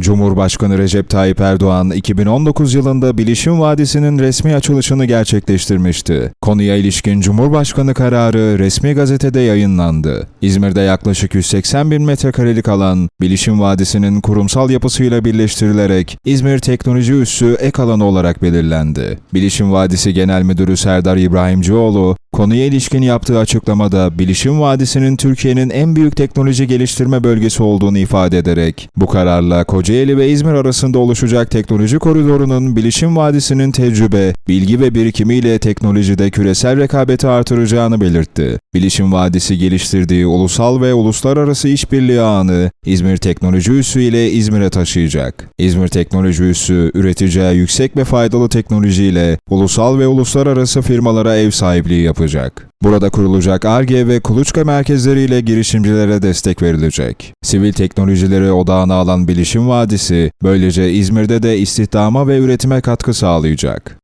Cumhurbaşkanı Recep Tayyip Erdoğan 2019 yılında Bilişim Vadisi'nin resmi açılışını gerçekleştirmişti. Konuya ilişkin Cumhurbaşkanı kararı resmi gazetede yayınlandı. İzmir'de yaklaşık 180 bin metrekarelik alan Bilişim Vadisi'nin kurumsal yapısıyla birleştirilerek İzmir Teknoloji Üssü ek alanı olarak belirlendi. Bilişim Vadisi Genel Müdürü Serdar İbrahimcioğlu, Konuya ilişkin yaptığı açıklamada Bilişim Vadisi'nin Türkiye'nin en büyük teknoloji geliştirme bölgesi olduğunu ifade ederek, bu kararla Kocaeli ve İzmir arasında oluşacak teknoloji koridorunun Bilişim Vadisi'nin tecrübe, bilgi ve birikimiyle teknolojide küresel rekabeti artıracağını belirtti. Bilişim Vadisi geliştirdiği ulusal ve uluslararası işbirliği ağını İzmir Teknoloji Üssü ile İzmir'e taşıyacak. İzmir Teknoloji Üssü, üreteceği yüksek ve faydalı teknolojiyle ulusal ve uluslararası firmalara ev sahipliği yapacak. Burada kurulacak ARGE ve kuluçka merkezleriyle girişimcilere destek verilecek. Sivil teknolojileri odağına alan Bilişim Vadisi, böylece İzmir'de de istihdama ve üretime katkı sağlayacak.